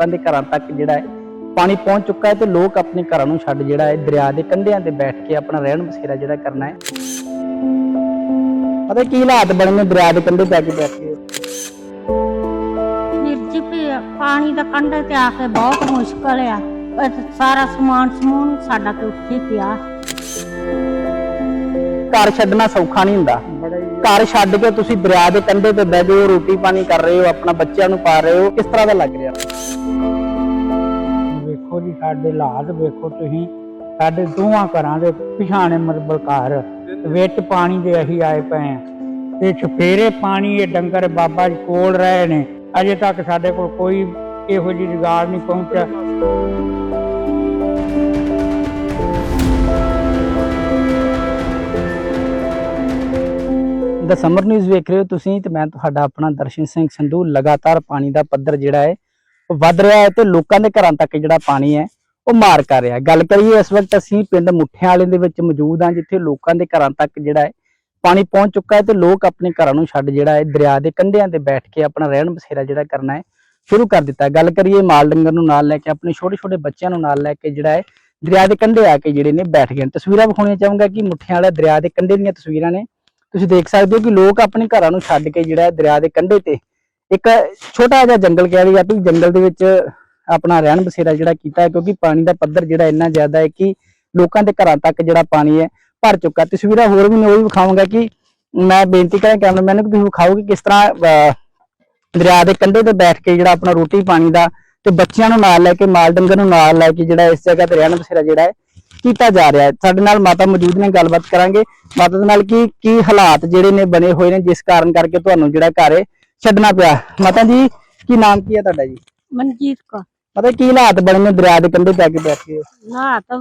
ਲੋਕਾਂ ਦੇ ਘਰਾਂ ਤੱਕ ਜਿਹੜਾ ਹੈ ਪਾਣੀ ਪਹੁੰਚ ਚੁੱਕਾ ਹੈ ਤੇ ਲੋਕ ਆਪਣੇ ਘਰਾਂ ਨੂੰ ਛੱਡ ਜਿਹੜਾ ਹੈ ਦਰਿਆ ਦੇ ਕੰਢਿਆਂ ਤੇ ਬੈਠ ਕੇ ਆਪਣਾ ਰਹਿਣ ਬਸੇਰਾ ਜਿਹੜਾ ਕਰਨਾ ਹੈ। ਪਤਾ ਕੀ ਹਾਲਾਤ ਬਣੇ ਨੇ ਦਰਿਆ ਦੇ ਕੰਢੇ ਪੈ ਕੇ ਬੈਠੇ ਵੀ ਪਾਣੀ ਦਾ ਕੰਢੇ ਤੇ ਆ ਕੇ ਬਹੁਤ ਮੁਸ਼ਕਲ ਆ। ਸਾਰਾ ਸਮਾਨ ਸਮੂਨ ਸਾਡਾ ਤੇ ਉੱਥੇ ਪਿਆ। ਘਰ ਛੱਡਣਾ ਸੌਖਾ ਨਹੀਂ ਹੁੰਦਾ। ਘਰ ਛੱਡ ਕੇ ਤੁਸੀਂ ਦਰਿਆ ਦੇ ਕੰਢੇ ਤੇ ਬਹਿ ਗਏ ਹੋ ਰੋਟੀ ਪਾਣੀ ਕਰ ਰਹੇ ਹੋ ਆਪਣਾ ਬੱਚਿਆਂ ਨੂੰ ਪਾ ਰਹੇ ਹੋ ਕਿਸ ਤਰ੍ਹਾਂ ਦਾ ਲੱਗ ਰਿਹਾ? ਸਾਡੇ ਹਾਲਾਤ ਵੇਖੋ ਤੁਸੀਂ, ਸਾਡੇ ਦੋਵਾਂ ਘਰਾਂ ਦੇ ਪਿਛਾਣੇ ਮਰਬਲ ਘਰ ਵਿੱਚ ਪਾਣੀ ਦੇ ਅਸੀਂ ਆਏ ਪਏ ਆ ਤੇ ਛਫੇਰੇ ਪਾਣੀ ਇਹ ਡੰਗਰ ਬਾਬਾ ਜੀ ਕੋਲ ਰਹੇ ਨੇ, ਅਜੇ ਤੱਕ ਸਾਡੇ ਕੋਲ ਕੋਈ ਇਹੋ ਜਿਹੀ ਜੁਗਾੜ ਨਹੀਂ ਪਹੁੰਚਿਆ। ਦ ਸਮਰ ਨਿਊਜ਼ ਵੇਖ ਰਹੇ ਹੋ ਤੁਸੀਂ ਤੇ ਮੈਂ ਤੁਹਾਡਾ ਆਪਣਾ ਦਰਸ਼ਨ ਸਿੰਘ ਸੰਧੂ, ਲਗਾਤਾਰ ਪਾਣੀ ਦਾ ਪੱਧਰ ਜਿਹੜਾ ਹੈ ਵੱਧ ਰਿਹਾ ਹੈ ਤੇ ਲੋਕਾਂ ਦੇ ਘਰਾਂ ਤੱਕ ਜਿਹੜਾ ਪਾਣੀ ਹੈ ਉਹ ਮਾਰ ਕਰ ਰਿਹਾ। ਗੱਲ ਕਰੀਏ ਇਸ ਵਕਤ ਅਸੀਂ ਪਿੰਡ ਮੁੱਠਿਆਂ ਵਾਲੇ ਦੇ ਵਿੱਚ ਮੌਜੂਦ ਹਾਂ, ਜਿੱਥੇ ਲੋਕਾਂ ਦੇ ਘਰਾਂ ਤੱਕ ਜਿਹੜਾ ਹੈ ਪਾਣੀ ਪਹੁੰਚ ਚੁੱਕਾ ਹੈ ਤੇ ਲੋਕ ਆਪਣੇ ਘਰਾਂ ਨੂੰ ਛੱਡ ਜਿਹੜਾ ਹੈ ਦਰਿਆ ਦੇ ਕੰਢਿਆਂ ਤੇ ਬੈਠ ਕੇ ਆਪਣਾ ਰਹਿਣ ਬਸੇਰਾ ਜਿਹੜਾ ਕਰਨਾ ਹੈ ਸ਼ੁਰੂ ਕਰ ਦਿੱਤਾ ਗੱਲ ਕਰੀਏ ਮਾਲ ਡੰਗਰ ਨੂੰ ਨਾਲ ਲੈ ਕੇ, ਆਪਣੇ ਛੋਟੇ ਛੋਟੇ ਬੱਚਿਆਂ ਨੂੰ ਨਾਲ ਲੈ ਕੇ ਜਿਹੜਾ ਹੈ ਦਰਿਆ ਦੇ ਕੰਢੇ ਆ ਕੇ ਜਿਹੜੇ ਨੇ ਬੈਠ ਗਏ ਨੇ। ਤਸਵੀਰਾਂ ਵਿਖਾਉਣੀਆਂ ਚਾਹਾਂਗਾ ਕਿ ਮੁੱਠਿਆਂ ਵਾਲੇ ਦਰਿਆ ਦੇ ਕੰਢੇ ਦੀਆਂ ਤਸਵੀਰਾਂ ਨੇ। ਤੁਸੀਂ ਦੇਖ ਸਕਦੇ ਹੋ ਕਿ ਲੋਕ ਆਪਣੇ ਘਰਾਂ ਨੂੰ ਛੱਡ ਕੇ ਜਿਹੜਾ ਹੈ ਦਰਿਆ ਦੇ ਕੰਢੇ ਤੇ ਇੱਕ ਛੋਟਾ ਜਿਹਾ ਜੰਗਲ ਕਹਿ ਲਈਏ ਆਪਾਂ ਜੰਗਲ ਦੇ ਵਿੱਚ ਆਪਣਾ ਰਹਿਣ ਬਸੇਰਾ ਜਿਹੜਾ ਕੀਤਾ ਹੈ, ਕਿਉਂਕਿ ਪਾਣੀ ਦਾ ਪੱਧਰ ਜਿਹੜਾ ਇੰਨਾ ਜ਼ਿਆਦਾ ਹੈ ਕਿ ਲੋਕਾਂ ਦੇ ਘਰਾਂ ਤੱਕ ਜਿਹੜਾ ਪਾਣੀ ਹੈ ਭਰ ਚੁੱਕਾ ਤਸਵੀਰਾਂ ਹੋਰ ਵੀ ਮੈਂ ਉਹ ਵੀ ਵਿਖਾਵਾਂਗਾ ਕਿ ਮੈਂ ਬੇਨਤੀ ਕਰਾਂ ਕੈਮਰਾਮੈਨ ਨੂੰ ਕਿ ਤੁਸੀਂ ਵਿਖਾਓ ਕਿ ਕਿਸ ਤਰ੍ਹਾਂ ਦਰਿਆ ਦੇ ਕੰਢੇ ਤੇ ਬੈਠ ਕੇ ਜਿਹੜਾ ਆਪਣਾ ਰੋਟੀ ਪਾਣੀ ਦਾ ਤੇ ਬੱਚਿਆਂ ਨੂੰ ਨਾਲ ਲੈ ਕੇ, ਮਾਲ ਡੰਗਰ ਨੂੰ ਨਾਲ ਲੈ ਕੇ ਜਿਹੜਾ ਇਸ ਜਗ੍ਹਾ ਤੇ ਰਹਿਣ ਬਸੇਰਾ ਜਿਹੜਾ ਹੈ ਕੀਤਾ ਜਾ ਰਿਹਾ ਹੈ। ਸਾਡੇ ਨਾਲ ਮਾਤਾ ਮੌਜੂਦ ਨੇ, ਗੱਲਬਾਤ ਕਰਾਂਗੇ। ਮਾਤਾ ਦੇ ਨਾਲ ਕੀ ਕੀ ਹਾਲਾਤ ਜਿਹੜੇ ਨੇ ਬਣੇ ਹੋਏ ਨੇ, ਜਿਸ ਕਾਰਨ ਕਰਕੇ ਤੁਹਾਨੂੰ ਜਿਹੜਾ ਘਰ ਛੱਡਣਾ ਪਿਆ। ਮਾਤਾ ਜੀ, ਕੀ ਨਾਮ ਕੀ ਹੈ ਤੁਹਾਡਾ ਜੀ? ਮਨਜੀਤ ਕੌਰ। ਪਤਾ ਕੀ ਹਾਲਾਤ ਬਣੇ ਨੇ ਦਰਿਆ ਦੇ ਕੰਢੇ ਪੈ ਕੇ ਬੈਠੇ ਹੋ? ਨਾ ਤਾਂ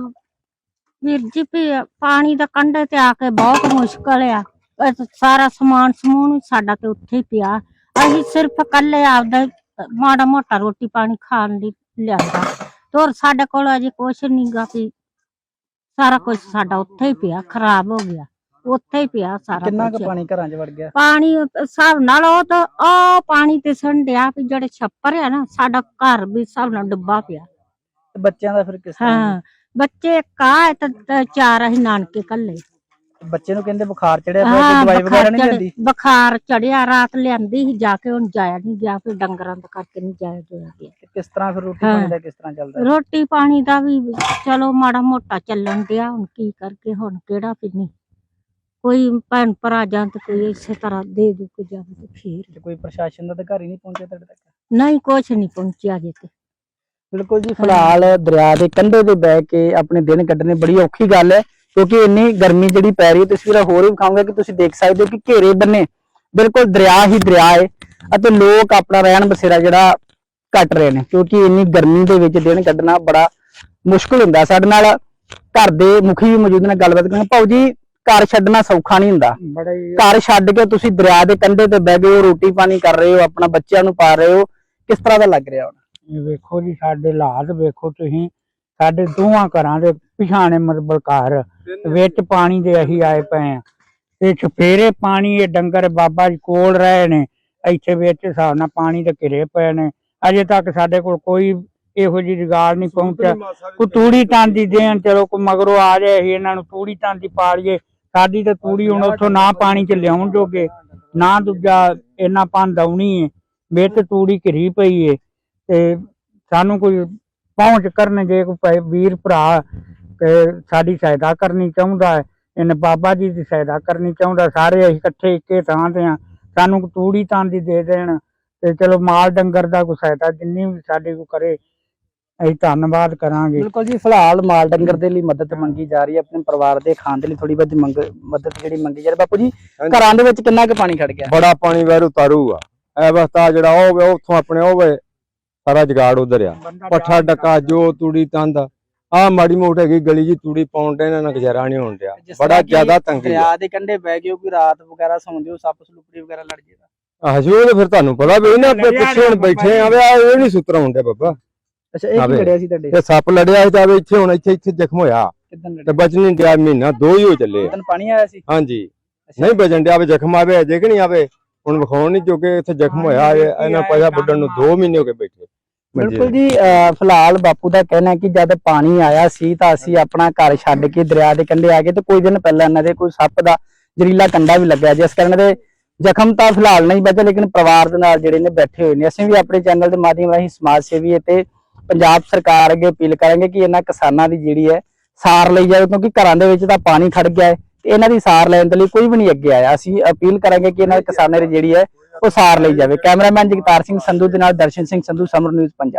ਵੀਰ ਜੀ ਵੀ ਪਾਣੀ ਦਾ ਕੰਢੇ ਤੇ ਆ ਕੇ ਬਹੁਤ ਮੁਸ਼ਕਲ ਆ। ਇਹ ਸਾਰਾ ਸਮਾਨ ਸਮੂਨ ਸਾਡਾ ਤੇ ਉੱਥੇ ਹੀ ਪਿਆ। ਅਸੀਂ ਸਿਰਫ ਕੱਲੇ ਆਪਦਾ ਮਾੜਾ ਮੋਟਾ ਰੋਟੀ ਪਾਣੀ ਖਾਣ ਲਈ ਲਿਆਂਦਾ। ਤੇ ਸਾਡੇ ਕੋਲ ਅਜੇ ਕੁਛ ਨੀ ਗਾ ਵੀ ਸਾਰਾ ਕੁਝ ਸਾਡਾ ਉੱਥੇ ਹੀ ਪਿਆ, ਖਰਾਬ ਹੋ ਗਿਆ। ਉੱਥੇ ਹੀ ਪਿਆ ਸਾਰਾ ਕਿੰਨਾ ਕੁ ਕੁਛ। ਪਾਣੀ ਘਰਾਂ 'ਚ ਵੜ ਗਿਆ? ਪਾਣੀ ਹਿਸਾਬ ਨਾਲ ਉਹ ਤਾਂ ਉਹ ਪਾਣੀ ਤੇ ਸੰਡਿਆ ਵੀ ਜਿਹੜੇ ਛੱਪਰ ਆ ਨਾ ਸਾਡਾ ਘਰ ਵੀ ਹਿਸਾਬ ਨਾਲ ਡੁੱਬਾ ਪਿਆ। ਤੇ ਬੱਚਿਆਂ ਦਾ ਫਿਰ ਕਿਸ ਤਰ੍ਹਾਂ? ਹਾਂ ਬੱਚੇ ਕਾ ਤੇ ਚਾਰ ਅਸੀਂ ਨਾਨਕੇ ਕੱਲੇ ਬੱਚੇ ਨੂੰ ਕਹਿੰਦੇ ਬੁਖਾਰ ਚੜਿਆ ਪਿਆ ਕੋਈ ਦਵਾਈ ਵਗੈਰਾ ਨਹੀਂ ਲੈਂਦੀ ਬੁਖਾਰ ਚੜਿਆ ਰਾਤ ਲਿਆਂਦੀ ਸੀ ਜਾ ਕੇ ਹੁਣ ਜਾਇਆ ਨਹੀਂ ਗਿਆ ਫਿਰ ਡੰਗਰਾਂ ਦਾ ਕਰਕੇ ਨਹੀਂ ਜਾਇਆ ਗਿਆ। ਤੇ ਕਿਸ ਤਰ੍ਹਾਂ ਫਿਰ ਰੋਟੀ ਹਾਂ। ਪਾਣੀ ਦਾ ਕਿਸ ਤਰ੍ਹਾਂ ਚੱਲਦਾ? ਰੋਟੀ ਪਾਣੀ ਦਾ ਵੀ ਚਲੋ ਮਾੜਾ ਮੋਟਾ ਚੱਲਣ ਡਿਆ ਹੁਣ ਕੀ ਕਰਕੇ ਹੁਣ ਕਿਹੜਾ ਪਿੰਨੀ ਕੋਈ ਭੈਣ ਭਰਾ ਜਾਂ ਤੇ ਕੋਈ ਇਸੇ ਤਰ੍ਹਾਂ ਦੇ ਦੇ ਕੋਈ ਜਾਵੇ ਤੇ ਫੇਰ। ਤੇ ਕੋਈ ਪ੍ਰਸ਼ਾਸਨ ਦਾ ਅਧਿਕਾਰੀ ਨਹੀਂ ਪਹੁੰਚਿਆ ਤੁਹਾਡੇ ਤੱਕ? ਨਹੀਂ ਕੁਛ ਨਹੀਂ ਪਹੁੰਚਿਆ ਜੇ ਤੇ। ਬਿਲਕੁਲ ਜੀ ਫਿਲਹਾਲ ਦਰਿਆ ਦੇ ਕੰਢੇ ਤੇ ਬਹਿ ਕੇ ਆਪਣੇ ਦਿਨ ਕੱਢਣੇ ਬੜੀ ਔਖੀ ਗੱਲ ਹੈ ਕਿਉਂਕਿ ਇੰਨੀ ਗਰਮੀ ਜਿਹੜੀ ਪੈ ਰਹੀ ਹੈ ਤਸਵੀਰਾਂ ਹੋਰ ਵੀ ਵਿਖਾਉਂਗਾ ਕਿ ਤੁਸੀਂ ਦੇਖ ਸਕਦੇ ਹੋ ਕਿ ਘੇਰੇ ਬੰਨੇ ਬਿਲਕੁਲ ਦਰਿਆ ਹੀ ਦਰਿਆ ਹੈ ਅਤੇ ਲੋਕ ਆਪਣਾ ਰਹਿਣ ਬਸੇਰਾ ਜਿਹੜਾ ਕੱਟ ਰਹੇ ਨੇ ਕਿਉਂਕਿ ਇੰਨੀ ਗਰਮੀ ਦੇ ਵਿੱਚ ਦਿਨ ਕੱਢਣਾ ਬੜਾ ਮੁਸ਼ਕਲ ਹੁੰਦਾ ਸਾਡੇ ਨਾਲ। ਘਰ ਦੇ ਮੁਖੀ ਵੀ ਮੌਜੂਦ ਨੇ ਗੱਲਬਾਤ ਕਰਾਂਗੇ ਭਾਊ ਜੀ ਘਰ ਛੱਡਣਾ ਸੌਖਾ ਨਹੀਂ ਹੁੰਦਾ। ਬੜਾ ਹੀ ਘਰ ਛੱਡ ਕੇ ਤੁਸੀਂ ਦਰਿਆ ਦੇ ਕੰਢੇ ਤੇ ਬਹਿ ਗਏ ਹੋ ਰੋਟੀ ਪਾਣੀ ਕਰ ਰਹੇ ਹੋ ਆਪਣਾ ਬੱਚਿਆਂ ਨੂੰ ਪਾ ਰਹੇ ਹੋ ਕਿਸ ਤਰ੍ਹਾਂ ਦਾ ਲੱਗ ਰਿਹਾ ਹੁਣ? ਇਹ ਵੇਖੋ ਜੀ ਸਾਡੇ ਹਾਲਾਤ ਵੇਖੋ ਤੁਸੀਂ ਸਾਡੇ ਦੋਵਾਂ ਘਰਾਂ ਦੇ ਪਿਛਾਣੇ ਮਰਬਲ ਘਰ ਵਿੱਚ ਪਾਣੀ ਦੇ ਅਸੀਂ ਆਏ ਪਏ ਆ ਤੇ ਛਫੇਰੇ ਪਾਣੀ ਇਹ ਡੰਗਰ ਬਾਬਾ ਜੀ ਕੋਲ ਰਹੇ ਨੇ ਇੱਥੇ ਵਿੱਚ ਹਿਸਾਬ ਨਾਲ ਪਾਣੀ ਦੇ ਘਿਰੇ ਪਏ ਨੇ। ਅਜੇ ਤੱਕ ਸਾਡੇ ਕੋਲ ਕੋਈ ਇਹੋ ਜਿਹੀ ਜੁਗਾੜ ਨਹੀਂ ਪਹੁੰਚਿਆ। ਕੋਈ ਤੂੜੀ ਤਾਂਦੀ ਦੇਣ ਚਲੋ ਕੋ ਮਗਰੋਂ ਆ ਜਾਏ ਇਹਨਾਂ ਨੂੰ ਤੂੜੀ ਤਾਂਦੀ ਪਾ ਲਈਏ ਸਾਡੀ ਤਾਂ ਤੂੜੀ ਹੁਣ ਉੱਥੋਂ ਨਾ ਪਾਣੀ ਚ ਲਿਆਉਣ ਜੋਗੇ, ਨਾ ਦੂਜਾ ਇੰਨਾ ਪੰਦ ਆਉਣੀ ਏ ਵਿੱਚ ਤੂੜੀ ਘਿਰੀ ਪਈ ਏ, ਤੇ ਸਾਨੂੰ ਕੋਈ ਪਹੁੰਚ ਕਰਨ ਜੇ ਕੋਈ ਵੀਰ ਭਰਾ ਤੇ ਸਾਡੀ ਸਹਾਇਤਾ ਕਰਨੀ ਚਾਹੁੰਦਾ ਹੈ ਇਹਨੇ ਬਾਬਾ ਜੀ ਦੀ ਸਹਾਇਤਾ ਕਰਨੀ ਚਾਹੁੰਦਾ, ਸਾਰੇ ਅਸੀਂ ਇਕੱਠੇ ਇੱਕੇ ਥਾਂ ਤੇ ਆ, ਸਾਨੂੰ ਤੂੜੀ ਤਾਂ ਦੀ ਦੇ ਦੇਣ, ਤੇ ਚਲੋ ਮਾਲ ਡੰਗਰ ਦਾ ਕੋਈ ਸਹਾਇਤਾ ਜਿੰਨੀ ਵੀ ਸਾਡੇ ਕੋ ਕਰੇ ਅਸੀਂ ਧੰਨਵਾਦ ਕਰਾਂਗੇ। ਬਿਲਕੁਲ ਜੀ ਫਿਲਹਾਲ ਮਾਲ ਡੰਗਰ ਦੇ ਲਈ ਮਦਦ ਮੰਗੀ ਜਾ ਰਹੀ ਹੈ ਆਪਣੇ ਪਰਿਵਾਰ ਦੇ ਖਾਣ ਦੇ ਲਈ ਥੋੜੀ ਬਹੁਤੀ ਮੰਗ ਮਦਦ ਜਿਹੜੀ ਮੰਗੀ ਜਾ ਰਹੀ ਬਾਪੂ ਜੀ। ਘਰਾਂ ਦੇ ਵਿੱਚ ਕਿੰਨਾ ਕੁ ਪਾਣੀ ਖੜ ਗਿਆ? ਬੜਾ ਪਾਣੀ ਵੈਰ ਉਤਾਰੂਗਾ ਐ ਵਸਤਾ ਜਿਹੜਾ ਉਹ ਵੇ ਉੱਥੋਂ ਆਪਣੇ ਉਹ ਵੇ ਸਾਰਾ ਜਗਾੜ ਉਧਰ ਆ। ਪੱਠਾ ਡਕਾ ਜੋ ਤੂੜੀ ਤੰਦ ਆ। ਮਾੜੀ ਮੋਟ ਹੈਗੀ ਗਲੀ ਜੀ ਤੂੜੀ ਪਾਉਣ ਦੇ ਨਾਲ ਗੁਜ਼ਾਰਾ ਨਹੀਂ ਹੋਣ ਡਿਆ। ਬੜਾ ਜ਼ਿਆਦਾ ਤੰਗੀ ਆ। ਦੇ ਕੰਢੇ ਬਹਿ ਗਏ ਕੋਈ ਰਾਤ ਵਗੈਰਾ ਸੌਂਦੇ ਹੋ ਸੱਪ ਸਲੂਪੜੀ ਵਗੈਰਾ ਲੜ ਜੇਗਾ ਹਜੂ ਤੇ ਫਿਰ ਤੁਹਾਨੂੰ ਪਤਾ ਵੀ ਇਹਨਾਂ ਪਿੱਛੇ ਹੁਣ ਬੈਠੇ ਆ ਵੇ ਇਹ ਨਹੀਂ ਸੁਤਰ ਹੁੰਦੇ ਬਾਬਾ। ਅੱਛਾ ਇਹ ਕੀ। ਲੜਿਆ ਸੀ ਤੁਹਾਡੇ? ਇਹ ਸੱਪ ਲੜਿਆ ਸੀ ਤਾਂ ਇੱਥੇ ਹੁਣ ਇੱਥੇ ਇੱਥੇ ਜ਼ਖਮ ਹੋਇਆ। ਕਿਦਾਂ ਤੇ ਬਚ ਨਹੀਂ ਡਿਆ ਮਹੀਨਾ ਦੋ ਹੀ ਹੋ ਚੱਲੇ। ਆ। ਪਾਣੀ ਆਇਆ ਸੀ? ਹਾਂਜੀ। ਨਹੀਂ ਬਚਣ ਡਿਆ ਵੇ ਜ਼ਖਮ ਆਵੇ ਅਜੇ ਕਿ ਨਹੀਂ ਆਵੇ? ਹੁਣ ਵਿਖਾਉਣ ਨਹੀਂ ਜੋਗੇ ਇੱਥੇ ਜ਼ਖਮ ਹੋਇਆ ਇਹ- ਇਹਨਾਂ ਪਜਾ ਵੱਢਣ ਨੂੰ 2 ਮਹੀਨੇ ਹੋ ਗਏ ਬੈਠੇ। ਬਿਲਕੁਲ ਜੀ ਅਹ ਫਿਲਹਾਲ ਬਾਪੂ ਦਾ ਕਹਿਣਾ ਹੈ ਕਿ ਜਦ ਪਾਣੀ ਆਇਆ ਸੀ ਤਾਂ ਅਸੀਂ ਆਪਣਾ ਘਰ ਛੱਡ ਕੇ ਦਰਿਆ ਦੇ ਕੰਢੇ ਆ ਗਏ ਤੇ ਕੁਝ ਦਿਨ ਪਹਿਲਾਂ ਇਹਨਾਂ ਦੇ ਕੋਈ ਸੱਪ ਦਾ ਜ਼ਹਿਰੀਲਾ ਕੰਡਾ ਵੀ ਲੱਗਿਆ ਜਿਸ ਕਾਰਨ ਦੇ ਜ਼ਖਮ ਤਾਂ ਫਿਲਹਾਲ ਨਹੀਂ ਬਚੇ ਲੇਕਿਨ ਪਰਿਵਾਰ ਦੇ ਨਾਲ ਜਿਹੜੇ ਨੇ ਬੈਠੇ ਹੋਏ ਨੇ। ਅਸੀਂ ਵੀ ਆਪਣੇ ਚੈਨਲ ਦੇ ਮਾਧਿਅਮ ਰਾਹੀਂ ਸਮਾਜ ਸੇਵੀ ਅਤੇ ਪੰਜਾਬ ਸਰਕਾਰ ਅੱਗੇ ਅਪੀਲ ਕਰਾਂਗੇ ਕਿ ਇਹਨਾਂ ਕਿਸਾਨਾਂ ਦੀ ਜਿਹੜੀ ਹੈ ਸਾਰ ਲਈ ਜਾਵੇ, ਕਿਉਂਕਿ ਘਰਾਂ ਦੇ ਵਿੱਚ ਤਾਂ ਪਾਣੀ ਖੜ ਗਿਆ ਹੈ ਤੇ ਇਹਨਾਂ ਦੀ ਸਾਰ ਲੈਣ ਦੇ ਲਈ ਕੋਈ ਵੀ ਨਹੀਂ ਅੱਗੇ ਆਇਆ। ਅਸੀਂ ਅਪੀਲ ਕਰਾਂਗੇ ਕਿ ਇਹਨਾਂ ਕਿਸਾਨਾਂ ਦੀ ਜਿਹੜੀ ਹੈ ਉਹ ਸਾਰ ਲਈ ਜਾਵੇ। ਕੈਮਰਾਮੈਨ ਜਗਤਾਰ ਸਿੰਘ ਸੰਧੂ ਦੇ ਨਾਲ ਦਰਸ਼ਨ ਸਿੰਘ ਸੰਧੂ, ਸਮਰ ਨਿਊਜ਼ ਪੰਜਾਬ।